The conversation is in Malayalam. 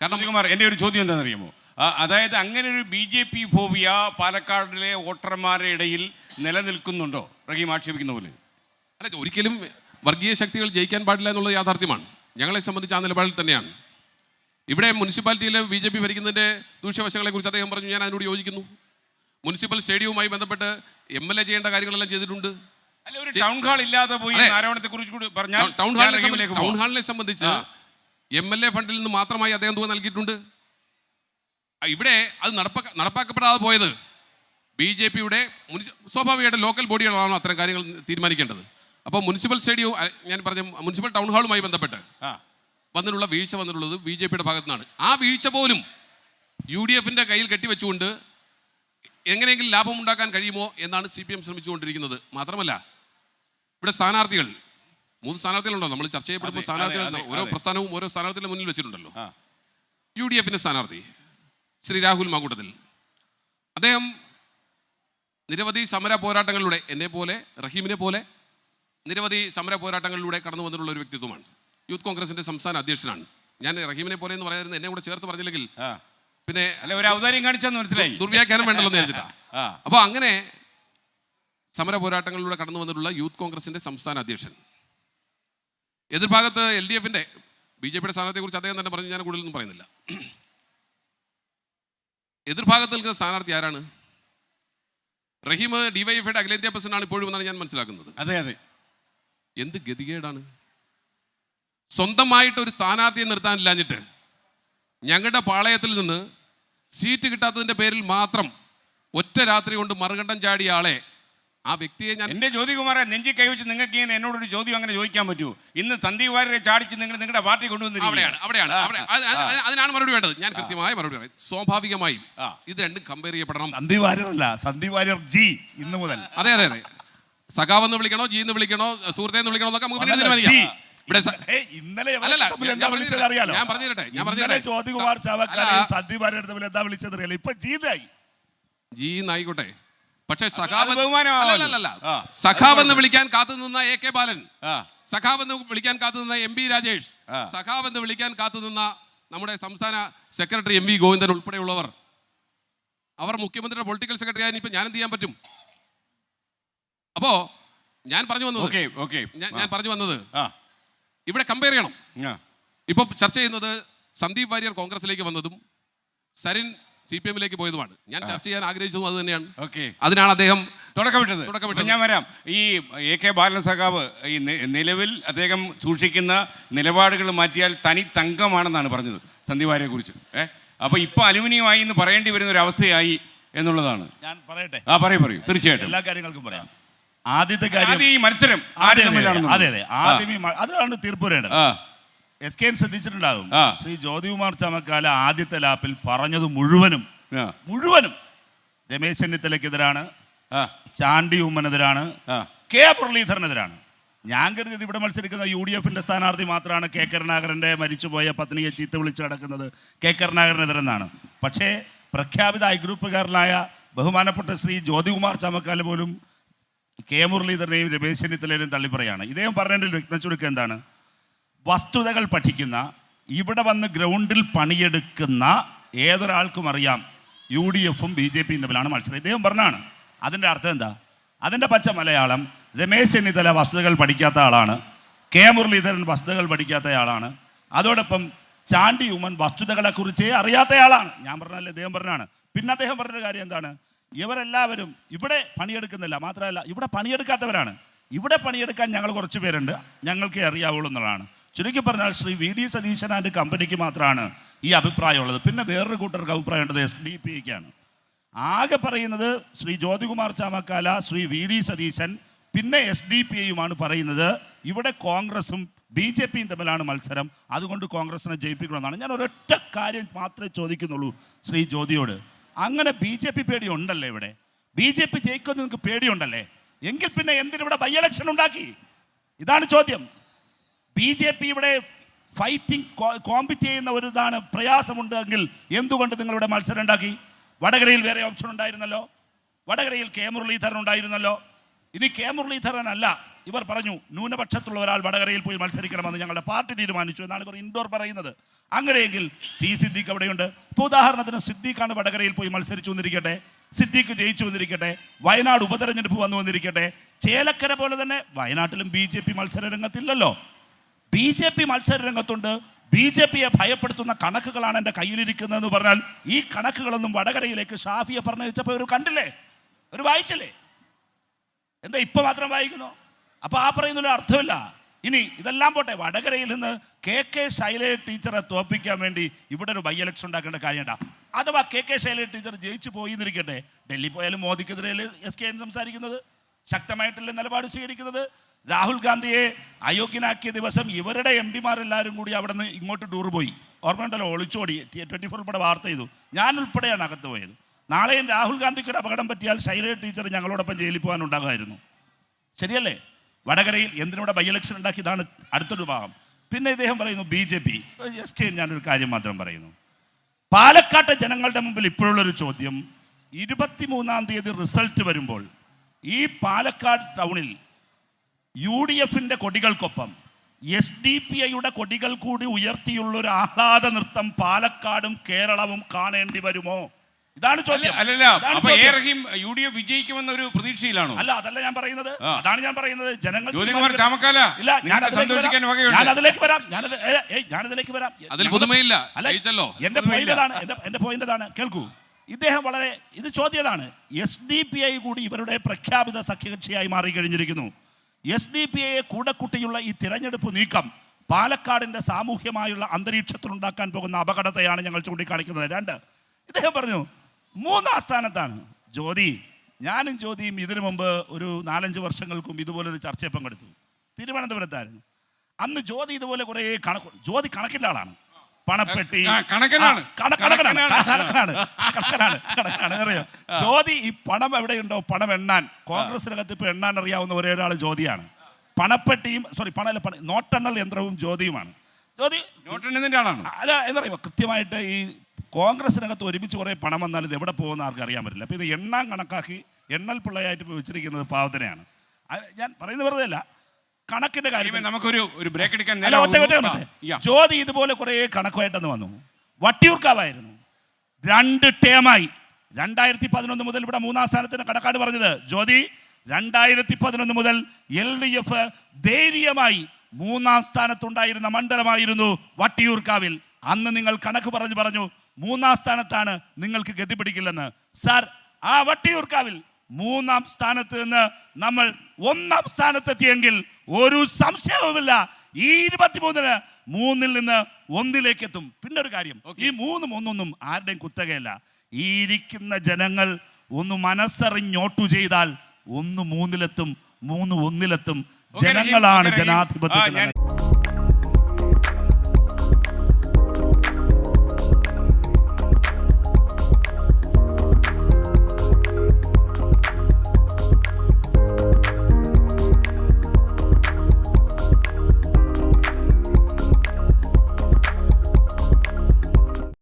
കാരണം കുമാർ എന്റെ ഒരു ചോദ്യം എന്താണെന്നറിയാമോ? അതായത് അങ്ങനെ ഒരു ബി ജെ പി ഫോബിയ പാലക്കാടിലെ വോട്ടർമാരുടെ ഇടയിൽ നിലനിൽക്കുന്നുണ്ടോ? റഹീം ആക്ഷേപിക്കുന്ന പോലെ. അല്ല ഒരിക്കലും വർഗീയ ശക്തികൾ ജയിക്കാൻ പാടില്ല എന്നുള്ളത് യാഥാർത്ഥ്യമാണ്. ഞങ്ങളെ സംബന്ധിച്ച് ആ നിലപാടിൽ തന്നെയാണ്. ഇവിടെ മുനിസിപ്പാലിറ്റിയിൽ ബി ജെ പി ഭരിക്കുന്നതിന്റെ ദൂഷ്യവശങ്ങളെ കുറിച്ച് അദ്ദേഹം പറഞ്ഞു ഞാൻ അതിനോട് യോജിക്കുന്നു. മുനിസിപ്പൽ സ്റ്റേഡിയവുമായി ബന്ധപ്പെട്ട് എം എൽ എ ചെയ്യേണ്ട കാര്യങ്ങളെല്ലാം ചെയ്തിട്ടുണ്ട്. ടൗൺ ഹാൾ ഇല്ലാതെ പോയി ടൗൺ ഹാളിനെ സംബന്ധിച്ച് എം എൽ എ ഫണ്ടിൽ നിന്ന് മാത്രമായി അദ്ദേഹം തുക നൽകിയിട്ടുണ്ട്. ഇവിടെ അത് നടപ്പാക്ക നടപ്പാക്കപ്പെടാതെ പോയത് ബി ജെ പിയുടെ സ്വാഭാവികമായിട്ട് ലോക്കൽ ബോഡികളാണോ അത്തരം കാര്യങ്ങൾ തീരുമാനിക്കേണ്ടത്. അപ്പോൾ മുനിസിപ്പൽ സ്റ്റേഡിയവും ഞാൻ പറഞ്ഞ മുനിസിപ്പൽ ടൗൺ ഹാളുമായി ബന്ധപ്പെട്ട് ആ. വന്നിട്ടുള്ള വീഴ്ച വന്നിട്ടുള്ളത് ബി ജെ പിയുടെ ഭാഗത്തു നിന്നാണ് ആ വീഴ്ച പോലും യു ഡി എഫിന്റെ കയ്യിൽ കെട്ടിവെച്ചുകൊണ്ട് എങ്ങനെയെങ്കിലും ലാഭം ഉണ്ടാക്കാൻ കഴിയുമോ എന്നാണ് സി പി എം ശ്രമിച്ചുകൊണ്ടിരിക്കുന്നത്. മാത്രമല്ല ഇവിടെ സ്ഥാനാർത്ഥികൾ മൂന്ന് സ്ഥാനാർത്ഥികളുണ്ടോ? നമ്മൾ ചർച്ച ചെയ്യപ്പെടുമ്പോൾ സ്ഥാനാർത്ഥികൾ ഓരോ പ്രസ്ഥാനവും ഓരോ സ്ഥാനാർത്ഥിയുടെ മുന്നിൽ വെച്ചിട്ടുണ്ടല്ലോ. യു ഡി എഫിന്റെ സ്ഥാനാർത്ഥി ശ്രീ രാഹുൽ മാങ്കൂട്ടത്തിൽ. അദ്ദേഹം നിരവധി സമര പോരാട്ടങ്ങളിലൂടെ എന്നെ പോലെ റഹീമിനെ പോലെ നിരവധി സമര പോരാട്ടങ്ങളിലൂടെ കടന്നു വന്നിട്ടുള്ള ഒരു വ്യക്തിത്വമാണ്. യൂത്ത് കോൺഗ്രസിന്റെ സംസ്ഥാന അധ്യക്ഷനാണ്. ഞാൻ റഹീമിനെ പോലെ എന്ന് പറയുന്നത് എന്നെ കൂടെ ചേർത്ത് പറഞ്ഞില്ലെങ്കിൽ പിന്നെ ഒരു ഔദാര്യം കാണിച്ചെന്ന് മനസ്സിലായി. ദുർവ്യാഖ്യാനം വേണ്ടല്ലോ എന്ന് വിചാരിച്ചിട്ടാ അപ്പോൾ അങ്ങനെ സമര പോരാട്ടങ്ങളിലൂടെ കടന്നു വന്നിട്ടുള്ള യൂത്ത് കോൺഗ്രസിന്റെ സംസ്ഥാന അധ്യക്ഷൻ എതിർഭാഗത്ത് എൽ ഡി എഫിന്റെ ബി ജെ പിയുടെ സ്ഥാനാർത്ഥിയെ കുറിച്ച് അദ്ദേഹം തന്നെ പറഞ്ഞു ഞാൻ കൂടുതലൊന്നും പറയുന്നില്ല. എതിർഭാഗത്ത് നിൽക്കുന്ന സ്ഥാനാർത്ഥി ആരാണ്? റഹീം ഡിവൈഎഫ്ഐയുടെ അഖിലേന്ത്യാ പ്രസിഡന്റാണ് ഇപ്പോഴും എന്നാണ് ഞാൻ മനസ്സിലാക്കുന്നത്. അതെ അതെ. എന്ത് ഗതികേടാണ്? സ്വന്തമായിട്ട് ഒരു സ്ഥാനാർത്ഥിയെ നിർത്താനില്ലാഞ്ഞിട്ട് ഞങ്ങളുടെ പാളയത്തിൽ നിന്ന് സീറ്റ് കിട്ടാത്തതിന്റെ പേരിൽ മാത്രം ഒറ്റ രാത്രി കൊണ്ട് മറുകണ്ഠം ചാടിയ ആളെ ആ വ്യക്തിയെ ഞാൻ എന്റെ ജ്യോതികുമാരെ നെഞ്ചി കൈവച്ച് നിങ്ങൾക്ക് ഇങ്ങനെ എന്നോടൊരു ചോദ്യം അങ്ങനെ ചോദിക്കാൻ പറ്റൂ ഇന്ന് സന്ദീപ് വാര്യരെ ചാടിച്ച് നിങ്ങൾ നിങ്ങളുടെ പാർട്ടി അവിടെയാണ് അവിടെയാണ് അവിടെ അത് അത് അത് അതിനാണ് മറുപടി വേണ്ടത്. ഞാൻ കൃത്യമായ മറുപടി പറയും. സ്വാഭാവികമായും ആ. ഇത് രണ്ടും കമ്പയർ ചെയ്യപ്പെടണം. അല്ല സന്ദീപ് വാര്യർ ജി ഇന്ന് മുതൽ. അതെ അതെ അതെ. സഖാവെന്ന് വിളിക്കണോ ജി എന്ന് വിളിക്കണോ സുഹൃത്തെ എന്ന് വിളിക്കണോ എന്നൊക്കെ നമുക്ക് പിന്നീട് തീരുമാനിക്കാം. ഇവിടെ സ- ഏയ്, ഇന്നലെ ഇവരെ അല്ലല്ല, തമ്മിൽ ഞാൻ- എന്താ ഞാൻ വിളിച്ചത് പറഞ്ഞുതരാം. അറിയാലോ? ഞാൻ പറഞ്ഞുതരട്ടെ, ഞാൻ ഇന്നലെ. ജ്യോതികുമാർ ചാവക്കാലയും അല്ല. സന്ദീപ് വാര്യർ തമ്മിൽ എന്താ വിളിച്ചത് അറിയാലോ? ഇപ്പൊ ജീതായി ജി എന്നായിക്കോട്ടെ പക്ഷേ സഖാവ്. അല്ലല്ല സഖാവ് എന്ന് വിളിക്കാൻ കാത്തു നിന്ന എ കെ ബാലൻ സഖാവ് എന്ന് വിളിക്കാൻ കാത്തു നിന്ന എം പി രാജേഷ് സഖാവ് എന്ന് വിളിക്കാൻ കാത്തു നിന്ന നമ്മുടെ സംസ്ഥാന സെക്രട്ടറി എം വി ഗോവിന്ദൻ ഉൾപ്പെടെയുള്ളവർ. അവർ മുഖ്യമന്ത്രിയുടെ പൊളിറ്റിക്കൽ സെക്രട്ടറി ആയി ഇപ്പൊ ഞാൻ എന്ത് ചെയ്യാൻ പറ്റും? അപ്പോ ഞാൻ പറഞ്ഞു വന്നത് ഞാൻ- പറഞ്ഞു വന്നത് ഇവിടെ കമ്പയർ ചെയ്യണം. ഇപ്പൊ ചർച്ച ചെയ്യുന്നത് സന്ദീപ് വാര്യർ കോൺഗ്രസിലേക്ക് വന്നതും സരിൻ സി പി എമ്മിലേക്ക് പോയതുമാണ്. ഞാൻ ചർച്ച ചെയ്യാൻ ആഗ്രഹിച്ചതും അത് തന്നെയാണ്. ഓക്കെ. അതിനാണ് അദ്ദേഹം തുടക്കമിട്ടത്. തുടക്കമിട്ടത്. ഞാൻ വരാം. ഈ എ കെ ബാലൻ സഖാവ് ഈ നിലവിൽ അദ്ദേഹം സൂക്ഷിക്കുന്ന നിലപാടുകൾ മാറ്റിയാൽ തനി തങ്കമാണെന്നാണ് പറഞ്ഞത് സന്ദീപാരെ കുറിച്ച്. ഏഹ് അപ്പൊ ഇപ്പൊ അലുമിനിയമായി എന്ന് പറയേണ്ടി വരുന്ന ഒരു അവസ്ഥയായി എന്നുള്ളതാണ്. ഞാൻ പറയട്ടെ? ആ പറയൂ പറയൂ. തീർച്ചയായിട്ടും. എല്ലാ കാര്യങ്ങൾക്കും പറയാം. ആദ്യത്തെ കാര്യം ഈ മത്സരം അതെ, അതെ, ആദ്യമേ അതിലാണ് തീർപ്പ് വരേണ്ടത്. ആ. എസ് കെ ശ്രദ്ധിച്ചിട്ടുണ്ടാകും. ആ. ശ്രീ ജ്യോതികുമാർ ചമക്കാല ആദ്യത്തെ ലാപ്പിൽ പറഞ്ഞത് മുഴുവനും ആ. മുഴുവനും രമേശ് ചെന്നിത്തലക്കെതിരാണ് ആ. ചാണ്ടി ഉമ്മനെതിരാണ് ആ. കെ മുരളീധരനെതിരാണ്. ഞാൻ കരുതിയത് ഇവിടെ മത്സരിക്കുന്ന യു ഡി എഫിന്റെ സ്ഥാനാർത്ഥി മാത്രമാണ് കെ കരുണാകരന്റെ മരിച്ചുപോയ പത്നിയെ ചീത്ത വിളിച്ച് കിടക്കുന്നത് കെ കരുണാകരനെതിരെന്നാണ്. പക്ഷേ പ്രഖ്യാപിത ഐ ഗ്രൂപ്പുകാരനായ ബഹുമാനപ്പെട്ട ശ്രീ ജ്യോതികുമാർ ചമക്കാല പോലും കെ മുരളീധരനെയും രമേശ് ചെന്നിത്തലയും തള്ളിപ്പറയാണ്. ഇദ്ദേഹം പറഞ്ഞതിന്റെ രത്നച്ചുരുക്കം എന്താണ്? വസ്തുതകൾ പഠിക്കുന്ന ഇവിടെ വന്ന് ഗ്രൗണ്ടിൽ പണിയെടുക്കുന്ന ഏതൊരാൾക്കും അറിയാം. യു ഡി എഫും ബി ജെ പിയും തമ്മിലാണ് മത്സരം. ഇദ്ദേഹം പറഞ്ഞാണ് അതിന്റെ അർത്ഥം എന്താ? അതിന്റെ പച്ച മലയാളം രമേശ് ചെന്നിത്തല വസ്തുതകൾ പഠിക്കാത്ത ആളാണ്. കെ മുരളീധരൻ വസ്തുതകൾ പഠിക്കാത്ത ആളാണ്. അതോടൊപ്പം ചാണ്ടി ഉമ്മൻ വസ്തുതകളെക്കുറിച്ചേ അറിയാത്തയാളാണ് ഞാൻ പറഞ്ഞല്ലേ അദ്ദേഹം പറഞ്ഞാണ് പിന്നെ അദ്ദേഹം പറഞ്ഞൊരു കാര്യം എന്താണ്? ഇവരെല്ലാവരും ഇവിടെ പണിയെടുക്കുന്നില്ല. മാത്രമല്ല ഇവിടെ പണിയെടുക്കാത്തവരാണ്. ഇവിടെ പണിയെടുക്കാൻ ഞങ്ങൾ കുറച്ച് പേരുണ്ട്. ഞങ്ങൾക്കേ അറിയാവുള്ളൂ എന്നുള്ളതാണ്. ചുരുക്കി പറഞ്ഞാൽ Shri V D Satheesan and കമ്പനിക്ക് മാത്രമാണ് ഈ അഭിപ്രായമുള്ളത്. പിന്നെ വേറൊരു കൂട്ടർക്ക് അഭിപ്രായം ഉണ്ടത് എസ് ഡി പി ഐക്കാണ് ആകെ പറയുന്നത് ശ്രീ ജ്യോതികുമാർ ചാമക്കാല ശ്രീ വി ഡി സതീശൻ പിന്നെ എസ് ഡി പി ഐയുമാണ് പറയുന്നത്. ഇവിടെ കോൺഗ്രസും ബി ജെ പിയും തമ്മിലാണ് മത്സരം. അതുകൊണ്ട് കോൺഗ്രസിനെ ജയിപ്പിക്കണമെന്നാണ്. ഞാൻ ഒരൊറ്റ കാര്യം മാത്രമേ ചോദിക്കുന്നുള്ളൂ ശ്രീ ജ്യോതിയോട്. അങ്ങനെ ബി ജെ പി പേടി ഉണ്ടല്ലേ ഇവിടെ? ബി ജെ പി ജയിക്കുമെന്ന് നിങ്ങൾക്ക് പേടിയുണ്ടല്ലേ? എങ്കിൽ പിന്നെ എന്തിനിവിടെ ബൈ ഇലക്ഷൻ ഉണ്ടാക്കി? ഇതാണ് ചോദ്യം. ബി ജെ പി ഇവിടെ ഫൈറ്റിംഗ് കോമ്പറ്റ് ചെയ്യുന്ന ഒരു ഇതാണ് പ്രയാസമുണ്ടെങ്കിൽ എന്തുകൊണ്ട് നിങ്ങളിവിടെ മത്സരം ഉണ്ടാക്കി വടകരയിൽ വേറെ ഓപ്ഷൻ ഉണ്ടായിരുന്നല്ലോ. വടകരയിൽ കെ മുരളീധരൻ ഉണ്ടായിരുന്നല്ലോ. ഇനി കെ മുരളീധരൻ അല്ല. ഇവർ പറഞ്ഞു ന്യൂനപക്ഷത്തുള്ള ഒരാൾ വടകരയിൽ പോയി മത്സരിക്കണമെന്ന് ഞങ്ങളുടെ പാർട്ടി തീരുമാനിച്ചു എന്നാണ് ഇവർ ഇൻഡോർ പറയുന്നത്. അങ്ങനെയെങ്കിൽ ടി സിദ്ദീഖ് അവിടെയുണ്ട് ഇപ്പോൾ ഉദാഹരണത്തിന് സിദ്ദീഖാണ് വടകരയിൽ പോയി മത്സരിച്ചു വന്നിരിക്കട്ടെ. സിദ്ദീഖ് ജയിച്ചു വന്നിരിക്കട്ടെ. വയനാട് ഉപതെരഞ്ഞെടുപ്പ് വന്നു വന്നിരിക്കട്ടെ. ചേലക്കര പോലെ തന്നെ വയനാട്ടിലും ബി ജെ പി മത്സര രംഗത്തില്ലല്ലോ ബി ജെ പി മത്സര രംഗത്തുണ്ട് ബി ജെ പിയെ ഭയപ്പെടുത്തുന്ന കണക്കുകളാണ് എന്റെ കയ്യിലിരിക്കുന്നതെന്ന് പറഞ്ഞാൽ ഈ കണക്കുകളൊന്നും വടകരയിലേക്ക് ഷാഫിയെ പറഞ്ഞു വെച്ചപ്പോൾ ഒരു കണ്ടില്ലേ? ഒരു വായിച്ചില്ലേ? എന്താ ഇപ്പം മാത്രം വായിക്കുന്നു? അപ്പോൾ ആ പറയുന്നൊരു അർത്ഥമില്ല. ഇനി ഇതെല്ലാം പോട്ടെ വടകരയിൽ നിന്ന് കെ കെ ശൈലജ ടീച്ചറെ തോപ്പിക്കാൻ വേണ്ടി ഇവിടെ ഒരു ബൈ ഇലക്ഷൻ ഉണ്ടാക്കേണ്ട കാര്യമുണ്ട? അഥവാ കെ കെ ശൈലജ ടീച്ചർ ജയിച്ചു പോയി എന്നിരിക്കട്ടെ ഡൽഹി പോയാലും മോദിക്കെതിരെ എസ് കെ എൻ സംസാരിക്കുന്നത്? ശക്തമായിട്ടുള്ള നിലപാട് സ്വീകരിക്കുന്നത്? രാഹുൽ ഗാന്ധിയെ അയോഗ്യനാക്കിയ ദിവസം ഇവരുടെ എം പിമാരെല്ലാവരും കൂടി അവിടെ നിന്ന് ഇങ്ങോട്ട് ടൂർ പോയി. ഓർമ്മയുണ്ടല്ലോ ഒളിച്ചോടി ട്വന്റി ഫോർ ഉൾപ്പെടെ വാർത്ത ചെയ്തു. ഞാൻ ഉൾപ്പെടെയാണ് അകത്ത് പോയത്. നാളെയും രാഹുൽ ഗാന്ധിക്ക് ഒരു അപകടം പറ്റിയാൽ ശൈലജ ടീച്ചർ ഞങ്ങളോടൊപ്പം ജയിലിൽ പോകാനുണ്ടാകുമായിരുന്നു ശരിയല്ലേ? വടകരയിൽ എന്തിനൂടെ ബൈ ഇലക്ഷൻ ഉണ്ടാക്കി ഇതാണ് അടുത്തൊരു ഭാഗം പിന്നെ ഇദ്ദേഹം പറയുന്നു B J P. S K ഞാനൊരു കാര്യം മാത്രം പറയുന്നു. പാലക്കാട്ടെ ജനങ്ങളുടെ മുമ്പിൽ ഇപ്പോഴുള്ളൊരു ചോദ്യം. ഇരുപത്തിമൂന്നാം തീയതി റിസൾട്ട് വരുമ്പോൾ ഈ പാലക്കാട് ടൗണിൽ യു ഡി എഫിന്റെ കൊടികൾക്കൊപ്പം എസ് ഡി പി ഐയുടെ കൊടികൾ കൂടി ഉയർത്തിയുള്ള ഒരു ആഹ്ലാദ നൃത്തം പാലക്കാടും കേരളവും കാണേണ്ടി വരുമോ? ഇതാണ് ചോദ്യം. യു ഡി എഫ് വിജയിക്കുമെന്ന ഒരു പ്രതീക്ഷയിലാണോ? അല്ല അതല്ല ഞാൻ പറയുന്നത്. അതാണ് ഞാൻ പറയുന്നത്. ജനങ്ങൾ ഇല്ല ഞാൻ അതിലേക്ക് വരാം. ഞാൻ അതിലേക്ക് വരാം. അതിൽ ഞങ്ങൾ- പുതുമയില്ല. അല്ല, എന്റെ പുതുമയില്ല. പോയിന്റ് അതാണ് എന്റെ പോയിന്റ് അതാണ് കേൾക്കൂ. ഇദ്ദേഹം വളരെ ഇത് ചോദ്യതാണ് എസ് ഡി പി ഐ കൂടി ഇവരുടെ പ്രഖ്യാപിത സഖ്യകക്ഷിയായി മാറി കഴിഞ്ഞിരിക്കുന്നു എസ് ഡി പി ഐയെ കൂടക്കുട്ടിയുള്ള ഈ തിരഞ്ഞെടുപ്പ് നീക്കം പാലക്കാടിന്റെ സാമൂഹ്യമായുള്ള അന്തരീക്ഷത്തിൽ ഉണ്ടാക്കാൻ പോകുന്ന അപകടത്തെയാണ് ഞങ്ങൾ ചൂണ്ടിക്കാണിക്കുന്നത്. രണ്ട് ഇദ്ദേഹം പറഞ്ഞു മൂന്നാം സ്ഥാനത്താണ്. ജ്യോതി ഞാനും ജ്യോതിയും ഇതിനു മുമ്പ് ഒരു നാലഞ്ച് വർഷങ്ങൾക്കും ഇതുപോലൊരു ചർച്ചയിൽ പങ്കെടുത്തു. തിരുവനന്തപുരത്തായിരുന്നു. അന്ന് ജ്യോതി ഇതുപോലെ കുറേ കണക്ക് ജ്യോതി കണക്കിന്റെ ആളാണ്. പണപ്പെട്ടി. കണക്കനാണ്. കണക്കനാണ്. കണക്കനാണ്. അറിയോ? ജ്യോതി ഈ പണം എവിടെയുണ്ടോ? പണം എണ്ണാൻ. കോൺഗ്രസിനകത്ത് ഇപ്പൊ എണ്ണാൻ അറിയാവുന്ന ഒരേ ഒരാൾ ജ്യോതിയാണ്. പണപ്പെട്ടിയും സോറി പണല്ല പണ നോട്ടെണ്ണൽ യന്ത്രവും ജ്യോതിയുമാണ്. ജ്യോതി ആളാണ്. അല്ല എന്നറിയുമോ? കൃത്യമായിട്ട് ഈ കോൺഗ്രസിനകത്ത് ഒരുമിച്ച് കുറേ പണം വന്നാൽ ഇത് എവിടെ പോകുന്ന ആർക്കും അറിയാൻ പറ്റില്ല. അപ്പോൾ ഇത് എണ്ണാൻ കണക്കാക്കി എണ്ണൽ പിള്ളയായിട്ട് വെച്ചിരിക്കുന്നത് പാവത്തിനെയാണ്. ഞാൻ പറയുന്നത് വെറുതെ അല്ല. കണക്കിന്റെ കാര്യം നമുക്കൊരു ഒരു ബ്രേക്ക് എടുക്കാൻ ഒറ്റ ഒറ്റ. ജ്യോതി ഇതുപോലെ കുറേ കണക്കുമായിട്ടെന്ന് വന്നു. വട്ടിയൂർക്കാവായിരുന്നു. രണ്ട് ടേമായി. രണ്ടായിരത്തി പതിനൊന്ന് മുതൽ ഇവിടെ മൂന്നാം സ്ഥാനത്തിന് കണക്കാട് പറഞ്ഞത്. ജ്യോതി രണ്ടായിരത്തി പതിനൊന്ന് മുതൽ എൽ ഡി എഫ് ധൈര്യമായി മൂന്നാം സ്ഥാനത്തുണ്ടായിരുന്ന മണ്ഡലമായിരുന്നു വട്ടിയൂർക്കാവിൽ. അന്ന് നിങ്ങൾ കണക്ക് പറഞ്ഞു പറഞ്ഞു മൂന്നാം സ്ഥാനത്താണ് നിങ്ങൾക്ക് ഗതി പിടിക്കില്ലെന്ന് സാർ ആ വട്ടിയൂർക്കാവിൽ മൂന്നാം സ്ഥാനത്ത് നിന്ന് നമ്മൾ ഒന്നാം സ്ഥാനത്തെത്തിയെങ്കിൽ ഒരു സംശയവുമില്ല. ഈ ഇരുപത്തിമൂന്നിന് മൂന്നിൽ നിന്ന് ഒന്നിലേക്ക് എത്തും പിന്നെ ഒരു കാര്യം ഈ മൂന്നും ഒന്നൊന്നും ആരുടെയും കുത്തകയല്ല. ഈ ഇരിക്കുന്ന ജനങ്ങൾ ഒന്ന് മനസ്സറിഞ്ഞോട്ടു ചെയ്താൽ ഒന്ന് മൂന്നിലെത്തും മൂന്ന് ഒന്നിലെത്തും. ജനങ്ങളാണ് ഓക്കേ,